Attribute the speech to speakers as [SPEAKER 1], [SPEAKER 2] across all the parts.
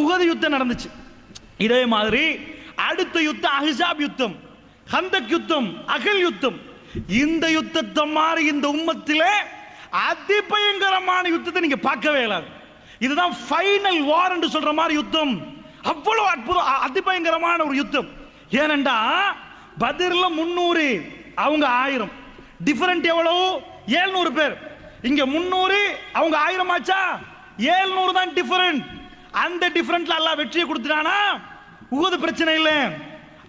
[SPEAKER 1] உகது யுத்தம் நடந்துச்சு. இதே மாதிரி அடுத்த யுத்தம் அஹிசாப் யுத்தம் ஹந்தக் யுத்தம் அகல் யுத்தம். இந்த யுத்தத்தை மாதிரி இந்த உம்மத்திலே அதிபயங்கரமான யுத்தத்தை நீங்க பார்க்கவே இல்லாது. இதுதான் ஃபைனல் வார் என்று சொல்ற மாதிரி யுத்தம். அவ்வளவு அற்புதம் அதிபயங்கரமான ஒரு யுத்தம். ஏனென்றா பதிர்ல முன்னூறு அவங்க ஆயிரம். டிஃபரெண்ட் எவ்வளவு? ஏழ்நூறு பேர். இங்க முன்னூறு அவங்க ஆயிரம் ஆச்சா? ஏழ்நூறு தான் டிஃபரெண்ட் அந்த டிஃபரண்ட்ல அல்லாஹ் வெற்றியை கொடுத்துட்டானா? உகது பிரச்சனை இல்லை.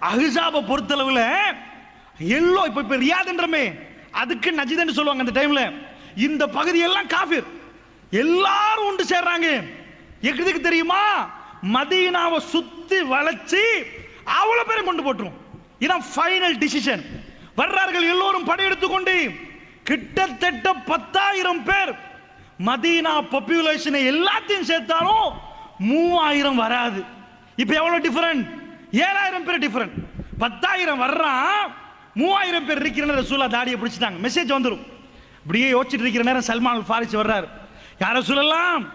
[SPEAKER 1] அஹிசாபை பொறுத்தளவுல எல்லோ இப்ப இப்ப ரியாதுன்றமே அதுக்கு நஜிதன்னு சொல்லுவாங்க அந்த டைம்ல இந்த பகுதி எல்லாம் காஃபிர். எல்லாரும் உண்டு சேர்றாங்க. எதுக்கு தெரியுமா? மதீனாவை சுத்தி வளைச்சு அவ்வளவு பேரும் கொண்டு போட்டுரும். இதான் ஃபைனல் டிசிஷன் வர்றார்கள் எல்லோரும் படையெடுத்து கொண்டு கிட்டத்தட்ட பத்தாயிரம் பேர் மதீனா பாப்புலேஷனை எல்லாத்தையும் சேர்த்தாலும் மூவாயிரம் வராது. இப்போ எவ்வளவு டிஃபரண்ட் ஏழாயிரம் பேர் டிஃபரண்ட் பத்தாயிரம் வர்றான் மூவாயிரம் பேர் இருக்கிற சூழல் ரசூலா தாடியை பிடிச்சிட்டாங்க. மெசேஜ் வந்துடும் இப்படியே யோசிச்சுட்டு இருக்கிற நேரம் சல்மான் அல் ஃபாரிஸ் வர்றாரு. யார சொல்லலாம்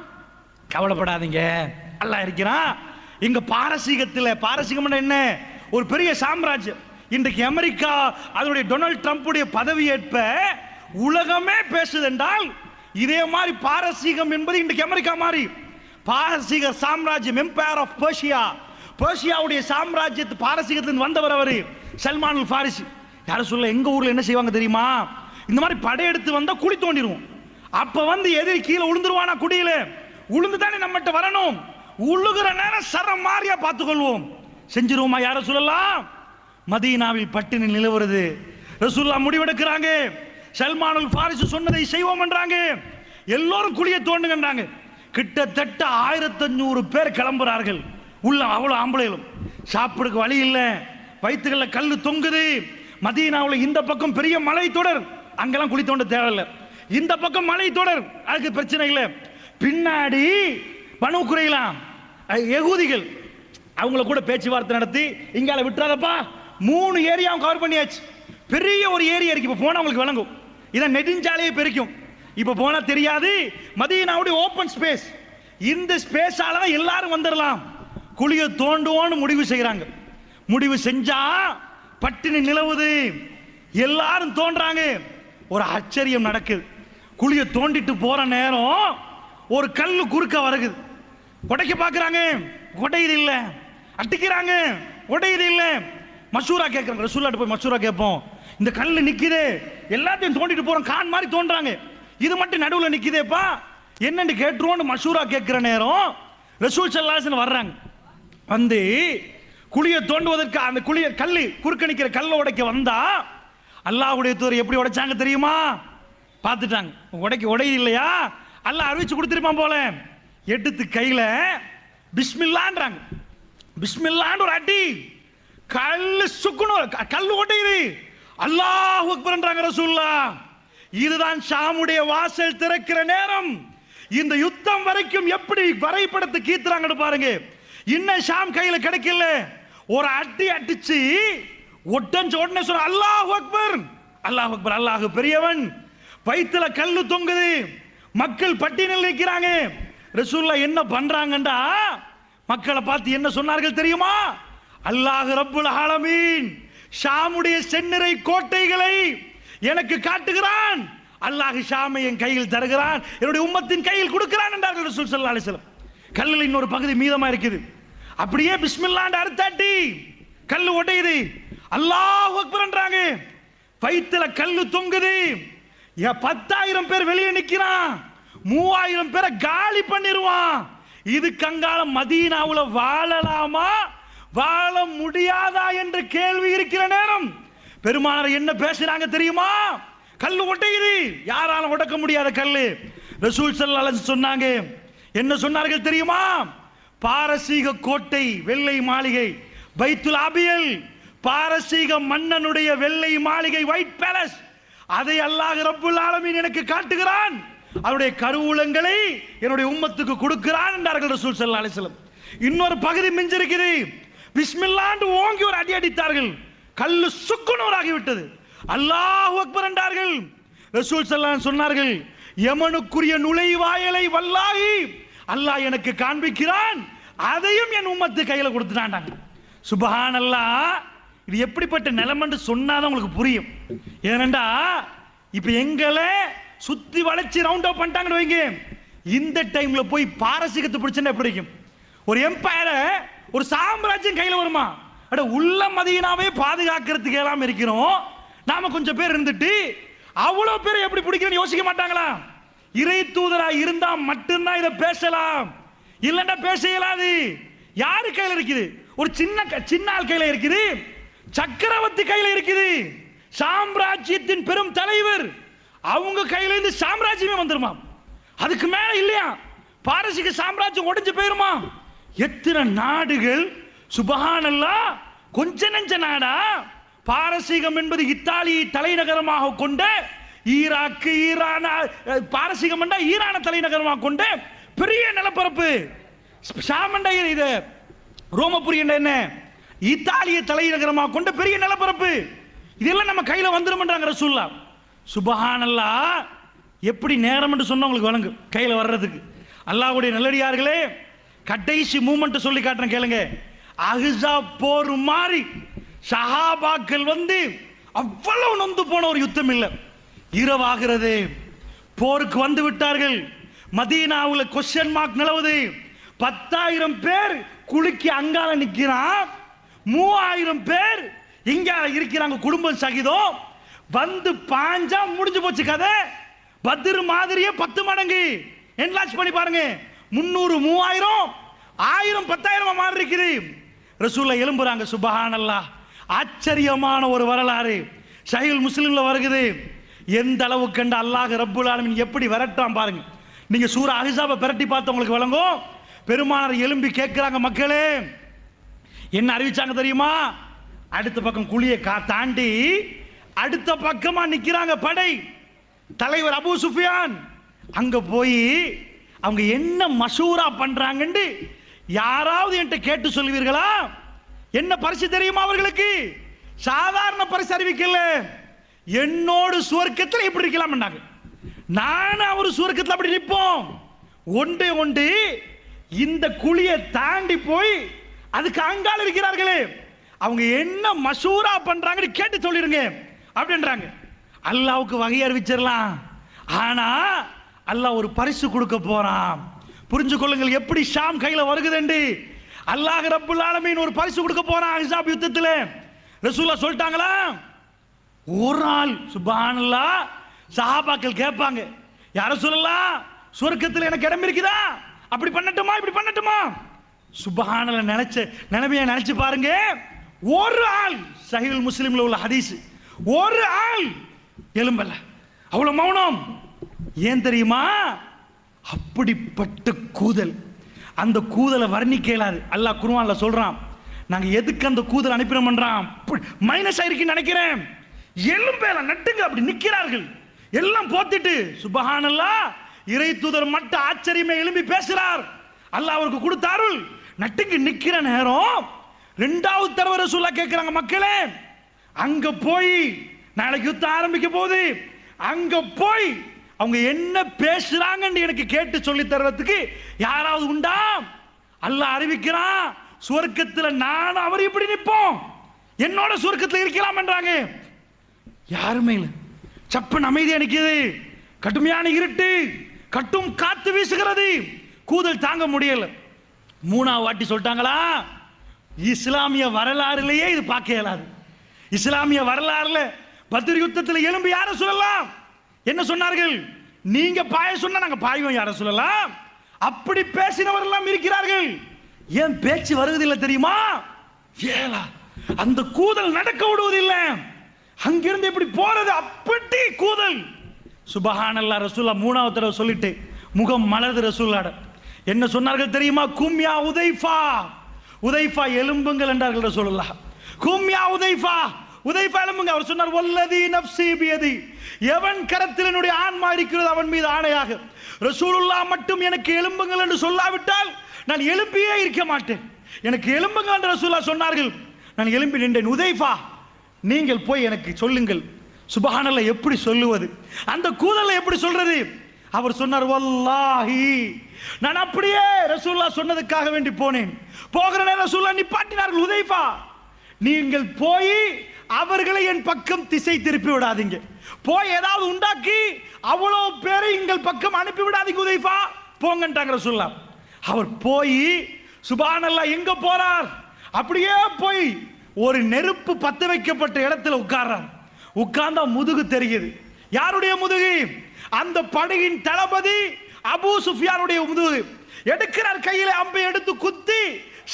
[SPEAKER 1] கவலைப்படாதீங்க. நல்லா இருக்கிறான். இங்க பாரசீகத்தில் பாரசீகம் என்ன? ஒரு பெரிய சாம்ராஜ்யம். இன்றைக்கு அமெரிக்கா அதனுடைய டொனால்ட் ட்ரம்ப்புடைய பதவியேற்ப உலகமே பேசுது என்றால் இதே மாதிரி பாரசீகம் என்பது இன்றைக்கு அமெரிக்கா மாதிரி பாரசீக சாம்ராஜ்யம் எம்பையர் ஆஃப் பர்ஷியா பர்ஷியாவுடைய சாம்ராஜ்யத்து பாரசீகத்திலிருந்து வந்தவர் அவர் சல்மான் ஃபாரிசி. யாரும் சொல்ல எங்க ஊர்ல என்ன செய்வாங்க தெரியுமா? இந்த மாதிரி படையெடுத்து வந்தா குழி தோண்டிடுவோம் அப்ப வந்து எதிரி கீழே விழுந்துருவானா குடியில? உளுந்து தானே நம்மகிட்ட வரணும். உழுகிற நேரம் சரம் மாறியா பார்த்துக்கொள்வோம். செஞ்சிருவோமா யார சொல்லலாம் மதீனாவில் பட்டினி நிலவுறது. ரசூல்லா முடிவெடுக்கிறாங்க. சல்மானுல் ஃபாரிசு சொன்னதை செய்வோம் என்றாங்க. எல்லோரும் குழியை தோண்டுங்கன்றாங்க. கிட்டத்தட்ட ஆயிரத்தஞ்சூறு பேர் கிளம்புறார்கள். உள்ள அவ்வளோ ஆம்பளைகளும். சாப்பிடுக்கு வழி இல்லை. வயிற்றுகளில் கல் தொங்குது. மதீனாவில் இந்த பக்கம் பெரிய மலை தொடர். அங்கெல்லாம் குழி தோண்ட தேவையில்லை. இந்த பக்கம் மலை தொடர். அதுக்கு பிரச்சனை இல்லை. பின்னாடி பணு குறையலாம் எகுதிகள். அவங்கள கூட பேச்சுவார்த்தை நடத்தி இங்கால விட்டுறாதப்பா. மூணு ஏரியாவும் கவர் பண்ணியாச்சு. பெரிய ஒரு ஏரியா இருக்கு. இப்போ போனவங்களுக்கு விளங்கும். இதான் நெடுஞ்சாலையே பெருக்கும். இப்போ போனா தெரியாது. மதீனாவுடைய ஓப்பன் ஸ்பேஸ் இந்த ஸ்பேஸால தான் எல்லாரும் வந்துடலாம் குழியை தோண்டுவோன்னு முடிவு செய்கிறாங்க முடிவு செஞ்சா பட்டினி நிலவுது. எல்லாரும் தோன்றாங்க. ஒரு ஆச்சரியம் நடக்குது. குழியை தோண்டிட்டு போற நேரம் ஒரு கல் குறுக்க வருகுது உடைக்க பார்க்குறாங்க உடையுது இல்லை. அட்டிக்கிறாங்க உடையுது இல்லை. மசூரா கேட்குறாங்க ரசூலாட்டு போய் மசூரா கேட்போம். இந்த கல் நிற்கிது எல்லாத்தையும் தோண்டிட்டு போகிறோம் கான் மாதிரி தோன்றாங்க. இது மட்டும் நடுவில் நிற்கிதேப்பா என்னன்னு கேட்டுருவோன்னு மஷூரா கேட்குற நேரம் ரசூல் சல்லாசன் வர்றாங்க. வந்து குழியை தோண்டுவதற்கு அந்த குழிய கல் குறுக்கணிக்கிற கல்லை உடைக்க வந்தா அல்லாஹுடைய தூர் எப்படி உடைச்சாங்க தெரியுமா? பார்த்துட்டாங்க. உடைக்க உடையுது இல்லையா? அல்லாஹ் அறிவிச்சு கொடுத்துருப்பான் போல. எடுத்து கையில் பிஸ்மில்லான்றாங்க. பிஸ்மில்லான்னு ஒரு அடி. கல் சுக்குணும் க- கல்லு உடையுது. அல்லாஹ் அக்பர்ன்றாங்க ரசூல்லா இதுதான் ஷாமுடைய வாசல் திறக்கிற நேரம். இந்த யுத்தம் வரைக்கும் எப்படி வரைபடத்தை கீத்துறாங்கன்னு பாருங்க. இன்னும் ஷாம் கையில கிடைக்கல. ஒரு அடி அடிச்சு ஒட்டஞ்ச உடனே சொல்ற அல்லாஹ் அக்பர். அல்லாஹ் அக்பர் அல்லாஹ் பெரியவன். வயிற்றுல கல்லு தொங்குது. மக்கள் பட்டியலில் நிற்கிறாங்க. ரசூல்லா என்ன பண்றாங்கண்டா? மக்களை பார்த்து என்ன சொன்னார்கள் தெரியுமா? அல்லாஹ் ரப்புல் ஆலமீன். ஷாமுடைய செந்நிறை கோட்டைகளை எனக்கு காட்டுகிறான். அல்லாஹ் ஷாமை என் கையில் தருகிறான். என்னுடைய உம்மத்தின் கையில் கொடுக்கிறான் என்றார்கள் ரசூல் சல்லா அலைஹி கல்லில் இன்னொரு பகுதி மீதமா இருக்குது. அப்படியே பிஸ்மில்லாண்டு அறுத்தாட்டி. கல் உடையுது அல்லாஹ் அக்பர்ன்றாங்க வயிற்றுல கல்லு தொங்குது. பத்தாயிரம் பேர் வெளியே நிற்கிறான் மூவாயிரம் பேரை காலி பண்ணிடுவான் இது கங்காலம் மதீனாவில் வாழலாமா? வாழ முடியாதா என்ற கேள்வி இருக்கிற நேரம் பெருமானார் என்ன பேசுறாங்க தெரியுமா? கல் ஒட்டையுது. யாராலும் உடக்க முடியாத கல் ரசூல் செல் அலைஹி சொன்னாங்க. என்ன சொன்னார்கள் தெரியுமா? பாரசீக கோட்டை வெள்ளை மாளிகை பைத்துல் அபியல். பாரசீக மன்னனுடைய வெள்ளை மாளிகை ஒயிட் பேலஸ் அதை அல்லாஹ் ரப்புல் ஆலமீன் எனக்கு காட்டுகிறான். அவருடைய கருவூலங்களை என்னுடைய உம்மத்துக்கு கொடுக்கிறான் என்றார்கள் ரசூல் ஸல்லல்லாஹு அலைஹி இன்னொரு பகுதி மிஞ்சிருக்கிறது பிஸ்மில்லாண்டு ஓங்கி ஒரு அடி அடித்தார்கள். கல்லு சுக்குனூராகிவிட்டது அல்லாஹ் அக்பர் என்றார்கள். ரசூல் சல்லான் சொன்னார்கள் யமனுக்குரிய நுழைவாயலை வல்லாகி அல்லாஹ் எனக்கு காண்பிக்கிறான் அதையும் என் உம்மத்து கையில கொடுத்துட்டாண்டாங்க சுபஹானல்லா இது எப்படிப்பட்ட நிலைமைன்னு சொன்னாதான் உங்களுக்கு புரியும். ஏனண்டா இப்போ எங்களை சுத்தி வளைச்சி ரவுண்ட் அப் பண்ணிட்டாங்கன்னு வைங்க. இந்த டைம்ல போய் பாரசீகத்தை பிடிச்சுன்னா எப்படி இருக்கும் ஒரு எம்பையரை ஒரு சாம்ராஜ்யம் கையில் வருமா? அட உள்ள மதியனாவே பாதுகாக்கிறதுக்கு எல்லாம் இருக்கிறோம். நாம கொஞ்சம் பேர் இருந்துட்டு அவ்வளோ பேர் எப்படி பிடிக்கிறேன்னு யோசிக்க மாட்டாங்களா? இறை தூதரா இருந்தா மட்டும்தான் இதை பேசலாம். இல்லைன்னா பேச இயலாது. யாரு கையில் இருக்குது? ஒரு சின்ன க- சின்ன ஆள் கையில் இருக்குது. சக்கரவர்த்தி கையில் இருக்குது. சாம்ராஜ்யத்தின் பெரும் தலைவர். அவங்க கையில இருந்து சாம்ராஜ்யமே வந்துருமா அதுக்கு மேல இல்லையா? பாரசீக சாம்ராஜ்யம் உடைஞ்சு போயிருமா எத்தனை நாடுகள் சுபஹானல்லா கொஞ்ச நெஞ்ச நாடா பாரசீகம் என்பது இத்தாலியை தலைநகரமாக கொண்ட ஈராக்கு ஈரான பாரசீகம் என்றால் ஈரான தலைநகரமாக கொண்ட பெரிய நிலப்பரப்பு. சாமண்டா இது ரோமபுரி என்ற என்ன? இத்தாலிய தலைநகரமாக கொண்ட பெரிய நிலப்பரப்பு. இதெல்லாம் நம்ம கையில் வந்துடும்ன்றாங்க ரசூல்லா சுபஹானல்லா எப்படி நேரம் என்று சொன்னா உங்களுக்கு வழங்கும் கையில் வர்றதுக்கு. அல்லாவுடைய நல்லடியார்களே கடைசி மூமெண்ட் சொல்லி காட்டுறேன் கேளுங்க. அஹ்ஸா போர் மாதிரி சஹாபாக்கள் வந்து அவ்வளவு நொந்து போன ஒரு யுத்தம் இல்லை. இரவாகிறது. போருக்கு வந்து விட்டார்கள். மதீனாவில் கொஸ்டின் மார்க் நிலவுது. பத்தாயிரம் பேர் குலுக்கி அங்கால நிற்கிறான் மூவாயிரம் பேர் இங்க இருக்கிறாங்க குடும்பம் சகிதம். வந்து பாஞ்சா முடிஞ்சு போச்சு கதை. பத்திர மாதிரியே பத்து மடங்கு. என்லாச் பண்ணி பாருங்க. முன்னூறு மூவாயிரம் ஆயிரம் பத்தாயிரம் மாறி இருக்குது ரசூல்ல எலும்புறாங்க சுபஹானல்லா ஆச்சரியமான ஒரு வரலாறு. ஷஹீல் முஸ்லீமில் வருகுது. எந்த அளவு கண்டு அல்லாஹ் ரப்புல் ஆலமின் எப்படி விரட்டான் பாருங்க. நீங்க சூரா அஹிசாபை பிரட்டி பார்த்து உங்களுக்கு வழங்கும் பெருமானார் எலும்பி கேட்குறாங்க மக்களே என்ன அறிவிச்சாங்க தெரியுமா? அடுத்த பக்கம் குழியை கா தாண்டி அடுத்த பக்கமாக நிற்கிறாங்க படை. தலைவர் அபு சுஃபியான். அங்கே போய் அவங்க என்ன மசூரா பண்ணுறாங்கன்ட்டு யாராவது என்கிட்ட கேட்டு சொல்லுவீர்களா? என்ன பரிசு தெரியுமா அவர்களுக்கு? சாதாரண பரிசு அறிவிக்கல என்னோடு சுவர்க்கத்தில் இப்படி இருக்கலாம் நானும் அவர் சுவர்க்கத்தில் அப்படி நிற்போம் ஒன்று ஒன்று இந்த குழியை தாண்டி போய் அதுக்கு அங்கால இருக்கிறார்களே. அவங்க என்ன மசூரா பண்றாங்கன்னு கேட்டு சொல்லிடுங்க. அப்படின்றாங்க. அல்லாவுக்கு வகை அறிவிச்சிடலாம். ஆனா அல்லாஹ் ஒரு பரிசு கொடுக்க போறான். புரிஞ்சு கொள்ளுங்கள் எப்படி ஷாம் கையில் வருகுதுண்டு? அல்லாஹ் ரப்புல் ஆலமீன் ஒரு பரிசு கொடுக்க போறான் ஹிசாப் யுத்தத்தில். ரசூலா சொல்லிட்டாங்களா? ஒரு ஆள் சுபானல்லா சஹாபாக்கள் கேட்பாங்க யார சொல்லலாம் சொர்க்கத்தில் எனக்கு இடம் இருக்குதா? அப்படி பண்ணட்டுமா? இப்படி பண்ணட்டுமா? சுபஹானல்ல நினைச்ச நிலைமையை நினைச்சு பாருங்க. ஒரு ஆள் சஹீல் முஸ்லீம்ல உள்ள ஹதீஸ். ஒரு ஆள் எலும்பல்ல. அவ்வளவு மௌனம். ஏன் தெரியுமா? அப்படிப்பட்ட கூதல். அந்த கூதலை வர்ணிக்க இயலாது அல்லாஹ் குருவான்ல சொல்றான் நாங்க எதுக்கு அந்த கூதல் அனுப்பினோம்ன்றான் மைனஸ் ஆயிருக்குன்னு நினைக்கிறேன். எலும்பேல நட்டுங்க அப்படி நிக்கிறார்கள். எல்லாம் போத்திட்டு சுபஹானல்லா இறை தூதர் மட்டும் ஆச்சரியமே எழும்பி பேசுறார். அல்லாஹ் அவருக்கு கொடுத்தாருள். நட்டுக்கு நட்டுங்க நிக்கிற நேரம். ரெண்டாவது தடவை ரசூலா கேட்கிறாங்க மக்களே அங்க போய் நாளைக்கு யுத்தம் ஆரம்பிக்க போகுது. அங்க போய் அவங்க என்ன பேசுறாங்கன்னு எனக்கு கேட்டு சொல்லி தர்றதுக்கு யாராவது உண்டா? அல்ல அறிவிக்கிறான் சுவர்க்கத்தில் நானும் அவர் இப்படி நிற்போம். என்னோட சுவர்க்கத்தில் இருக்கலாம் என்றாங்க. யாருமே இல்லை. சப்பன் அமைதி அணிக்குது கடுமையான இருட்டு. கட்டும் காத்து வீசுகிறது. கூதல் தாங்க முடியல. மூணாவது வாட்டி சொல்லிட்டாங்களா? இஸ்லாமிய வரலாறுலயே இது பார்க்க இயலாது. இஸ்லாமிய வரலாறுல பத்ரி யுத்தத்தில் எலும்பு யாரும் சொல்லலாம்? என்ன சொன்னார்கள்? நீங்க பாய சொன்னா நாங்க பாய்வோம் யார சொல்லலாம்? அப்படி பேசினவர் எல்லாம் இருக்கிறார்கள். ஏன் பேச்சு வருவதில்லை தெரியுமா? ஏலா அந்த கூதல் நடக்க விடுவதில்லை. அங்கிருந்து இப்படி போறது? அப்படி கூதல். சுபஹானல்லா ரசூல்லா மூணாவது தடவை சொல்லிட்டு முகம் மலர்து ரசூல்லாட என்ன சொன்னார்கள் தெரியுமா? கும்யா உதைஃபா. உதைஃபா எலும்புங்கள் என்றார்கள் ரசூலுல்லா கும்யா உதைஃபா. உதைஃபா அவர் சொன்னார் வல்லதி நப்சி பியதி. எவன் கரத்தில் என்னுடைய ஆன்மா இருக்கிறது அவன் மீது ஆணையாக. ரசூலுல்லா மட்டும் எனக்கு எலும்புங்கள் என்று சொல்லாவிட்டால் நான் எழும்பியே இருக்க மாட்டேன். எனக்கு எலும்புங்கள் என்று ரசூலுல்லா சொன்னார்கள். நான் எலும்பி நின்றேன். உதைஃபா நீங்கள் போய் எனக்கு சொல்லுங்கள். சுபஹானல்ல எப்படி சொல்லுவது? அந்த கூதலை எப்படி சொல்றது? அவர் சொன்னார் வல்லாஹி. நான் அப்படியே ரசூல்லா சொன்னதுக்காக வேண்டி போனேன். போகிற நேரம் ரசூல்லா நிப்பாட்டினார்கள் உதைஃபா நீங்கள் போய் அவர்களை என் பக்கம் திசை திருப்பி விடாதீங்க. போய் ஏதாவது உண்டாக்கி அவ்வளோ பேரை எங்கள் பக்கம் அனுப்பி விடாதீங்க உதைஃபா போங்கன்றாங்க சொல்லலாம் அவர் போய் சுபானல்லா எங்க போறார்? அப்படியே போய் ஒரு நெருப்பு பத்த வைக்கப்பட்ட இடத்துல உட்கார்றார். உட்கார்ந்தா முதுகு தெரியுது. யாருடைய முதுகு? அந்த படையின் தளபதி அபு சுஃபியானுடைய முதுகு. எடுக்கிறார் கையில அம்பை எடுத்து குத்தி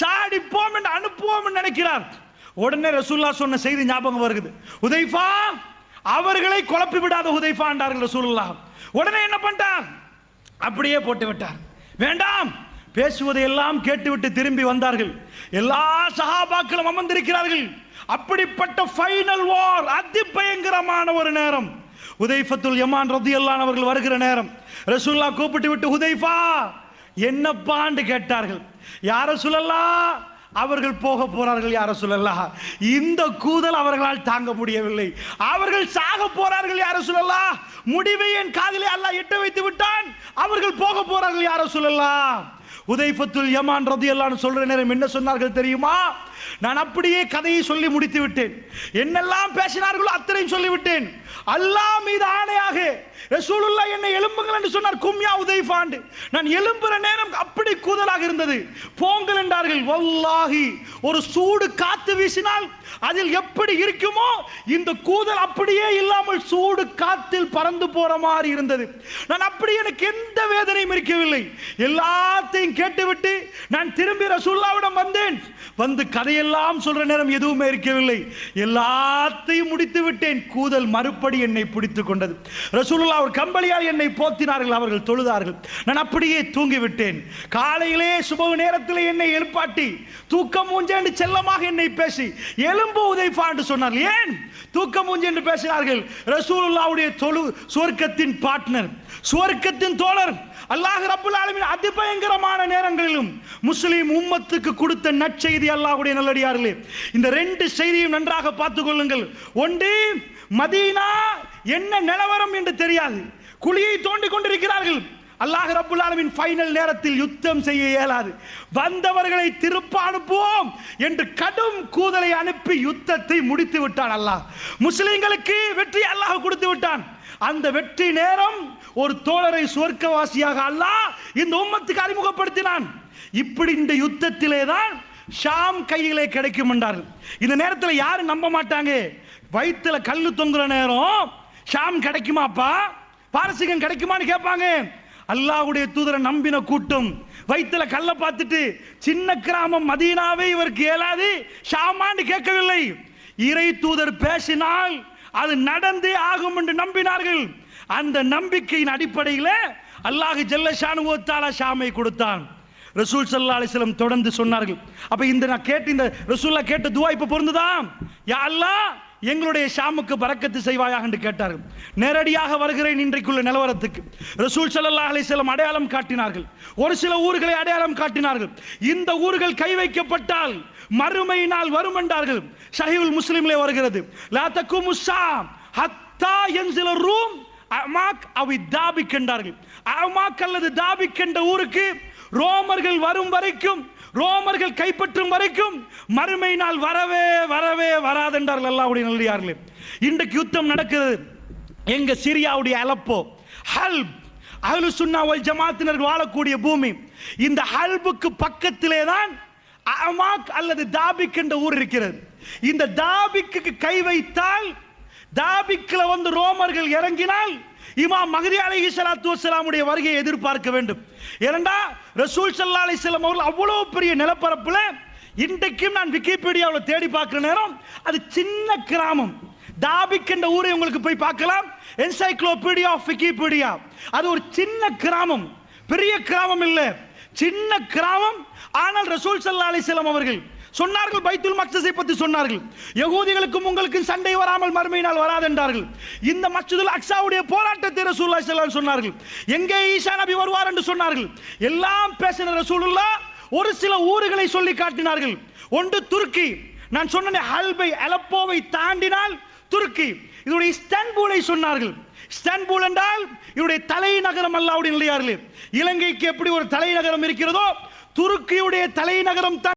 [SPEAKER 1] சாடிப்போம் என்று அனுப்புவோம் நினைக்கிறார். உடனே ரசூல்லா சொன்ன செய்தி ஞாபகம் வருகிறது உதைஃபா அவர்களை குழப்பி விடாத உதைஃபா என்றார்கள் ரசூலுல்லாஹ். உடனே என்ன பண்ணிட்டார்? அப்படியே போட்டு விட்டார். வேண்டாம் பேசுவதை எல்லாம் கேட்டுவிட்டு திரும்பி வந்தார்கள். எல்லா சகாபாக்களும் அமர்ந்திருக்கிறார்கள். அப்படிப்பட்ட ஃபைனல் வார் அதி பயங்கரமான ஒரு நேரம். உதைஃபத்துல் யமான் ரதியல்லான் அவர்கள் வருகிற நேரம். ரசூல்லா கூப்பிட்டு விட்டு உதைஃபா என்னப்பான்னு கேட்டார்கள். யார சொல்லலாம் அவர்கள் போக போறார்கள் யார சொல்லலா? இந்த கூதல் அவர்களால் தாங்க முடியவில்லை. அவர்கள் சாக போறார்கள் யார சொல்லலா? முடிவை என் காதிலே அல்லாஹ் எட்ட வைத்து விட்டான். அவர்கள் போக போறார்கள் யார சொல்லலா? உதைஃபத்துல் யமான் ரதியல்லான்னு சொல்ற நேரம் என்ன சொன்னார்கள் தெரியுமா? நான் அப்படியே கதையை சொல்லி முடித்து விட்டேன். என்னெல்லாம் பேசினார்களோ அத்தனையும் சொல்லிவிட்டேன். அல்லாஹ் மீது ஆணையாக ரசூலுல்லா என்னை எலும்புங்கள் என்று சொன்னார். கும்யா உதைஃபாண்டு. நான் எலும்புற நேரம் அப்படி கூதலாக இருந்தது. போங்கள் என்றார்கள். வல்லாகி ஒரு சூடு காத்து வீசினால் அதில் எப்படி இருக்குமோ இந்த கூதல் அப்படியே இல்லாமல் சூடு காத்தில் பறந்து போற மாதிரி இருந்தது. நான் அப்படி எனக்கு எந்த வேதனையும் இருக்கவில்லை. எல்லாத்தையும் கேட்டுவிட்டு நான் திரும்பி ரசூல்லாவிடம் வந்தேன். வந்து கதையெல்லாம் சொல்ற நேரம் எதுவுமே இருக்கவில்லை. எல்லாத்தையும் முடித்து விட்டேன் கூதல் மறுபடி என்னை பிடித்துக் கொண்டது. ரசூலுல்லா ஒரு கம்பளியால் என்னை போத்தினார்கள் அவர்கள் தொழுதார்கள். நான் அப்படியே தூங்கி விட்டேன் காலையிலே சுப நேரத்தில் என்னை எழுப்பாட்டி தூக்கம் மூஞ்ச என்று செல்லமாக என்னை பேசி எலும்பு உதைப்பா என்று சொன்னார்கள். ஏன்? தூக்கம் மூஞ்சி என்று பேசினார்கள். ரசூலுல்லாவுடைய தொழு சுவர்க்கத்தின் பார்ட்னர் சுவர்க்கத்தின் தோழர். அல்லாஹ் ரபுல் ஆலமின் அதிபயங்கரமான நேரங்களிலும் முஸ்லீம் உம்மத்துக்கு கொடுத்த நற்செய்தி அல்லாஹுடைய நல்லடியார்களே. இந்த ரெண்டு செய்தியும் நன்றாக பார்த்துக் கொள்ளுங்கள். ஒன்று மதீனா என்ன நிலவரம் என்று தெரியாது. குழியை தோண்டி கொண்டிருக்கிறார்கள். அல்லாஹ் ரப்புல் ஆலமின் ஃபைனல் நேரத்தில் யுத்தம் செய்ய இயலாது. வந்தவர்களை திருப்ப அனுப்புவோம் என்று கடும் கூதலை அனுப்பி யுத்தத்தை முடித்து விட்டான் அல்லாஹ். முஸ்லிம்களுக்கு வெற்றி அல்லாஹ் கொடுத்து விட்டான். அந்த வெற்றி நேரம் ஒரு தோழரை சுவர்க்கவாசியாக அல்லாஹ் இந்த உம்மத்துக்கு அறிமுகப்படுத்தினான். இப்படி இந்த யுத்தத்திலே தான் ஷாம் கையிலே கிடைக்கும் என்றார்கள். இந்த நேரத்தில் யாரும் நம்ப மாட்டாங்க. வயிற்றுல கல் தொங்குற நேரம் ஷாம் கிடைக்குமாப்பா பாரசீகம் கிடைக்குமான்னு கேட்பாங்க. அல்லாஹுடைய தூதரை நம்பின கூட்டம். வயிற்றுல கல்லை பார்த்துட்டு சின்ன கிராமம் மதீனாவே இவருக்கு இயலாது ஷாமான்னு கேட்கவில்லை. இறை தூதர் பேசினால் அது நடந்தே ஆகும் என்று நம்பினார்கள். அந்த நம்பிக்கையின் அடிப்படையில் அல்லாஹ் ஜல்லஷானுவத்தாலா ஷாமை கொடுத்தான். ரசூல் சல்லா அலிஸ்லம் தொடர்ந்து சொன்னார்கள். அப்ப இந்த நான் கேட்டு இந்த ரசூல்லா கேட்ட துவா இப்ப பொருந்துதான் யா அல்லாஹ் எங்களுடைய ஷாமுக்கு பறக்கத்து செய்வாயாக என்று கேட்டார்கள். நேரடியாக வருகிறேன் இன்றைக்குள்ள நிலவரத்துக்கு. ரசூல் ஸல்லல்லாஹு அலைஹி அடையாளம் காட்டினார்கள். ஒரு சில ஊர்களை அடையாளம் காட்டினார்கள். இந்த ஊர்கள் கை வைக்கப்பட்டால் மறுமை நாள் வரும் என்றார்கள். ஷஹீல் முஸ்லிம்லே வருகிறது. லா முஸ்ஸா ஷாம் ஹத்தா யன்சில ரூம் அமாக் அவி தாபிக் என்றார்கள். அமாக் அல்லது தாபிக் என்ற ஊருக்கு ரோமர்கள் வரும் வரைக்கும் ரோமர்கள் கைப்பற்றும் வரைக்கும் மறுமை நாள் வரவே வரவே வராதென்றார்கள் எல்லாவுடைய நல்லியார்களே இன்றைக்கு யுத்தம் நடக்குது. எங்க சிரியாவுடைய அலப்போ ஹல்ப் அகலு சுன்னா வல் ஜமாத்தினர்கள் வாழக்கூடிய பூமி. இந்த ஹல்புக்கு பக்கத்திலே தான் அமாக் அல்லது தாபிக் என்ற ஊர் இருக்கிறது. இந்த தாபிக்கு கை வைத்தால் தாபிக்கில் வந்து ரோமர்கள் இறங்கினால் இமாம் மஹதி அலைஹி சலாத்து வஸலாமுடைய வருகையை எதிர்பார்க்க வேண்டும். ஏனண்டா ரசூல் சல்லா அலைஹி அவர்கள் அவ்வளோ பெரிய நிலப்பரப்பில் இன்றைக்கும் நான் விக்கிபீடியாவில் தேடி பார்க்குற நேரம் அது சின்ன கிராமம். தாபிக் என்ற ஊரை உங்களுக்கு போய் பார்க்கலாம். என்சைக்ளோபீடியா ஆஃப் விக்கிபீடியா அது ஒரு சின்ன கிராமம். பெரிய கிராமம் இல்லை. சின்ன கிராமம். ஆனால் ரசூல் சல்லா அலைஹி அவர்கள் சொன்னார்கள் பைத்துல் மக்சஸை பற்றி சொன்னார்கள். யகூதிகளுக்கும் உங்களுக்கும் சண்டை வராமல் மறுமையினால் வராது வராதென்றார்கள். இந்த மஸ்ஜிதுல் அக்ஸாவுடைய போராட்டத்தை ரசூல்லா ஸல்லல்லாஹு சொன்னார்கள். எங்கே ஈசா நபி வருவார் என்று சொன்னார்கள். எல்லாம் பேசின ரசூலுல்லா ஒரு சில ஊர்களை சொல்லி காட்டினார்கள். ஒன்று துருக்கி. நான் சொன்ன ஹல்பை அலப்போவை தாண்டினால் துருக்கி. இதனுடைய இஸ்தான்பூலை சொன்னார்கள். இஸ்தான்பூல் என்றால் இவருடைய தலைநகரம் அல்லாவுடைய நிலையார்கள். இலங்கைக்கு எப்படி ஒரு தலைநகரம் இருக்கிறதோ துருக்கியுடைய தலைநகரம் தான்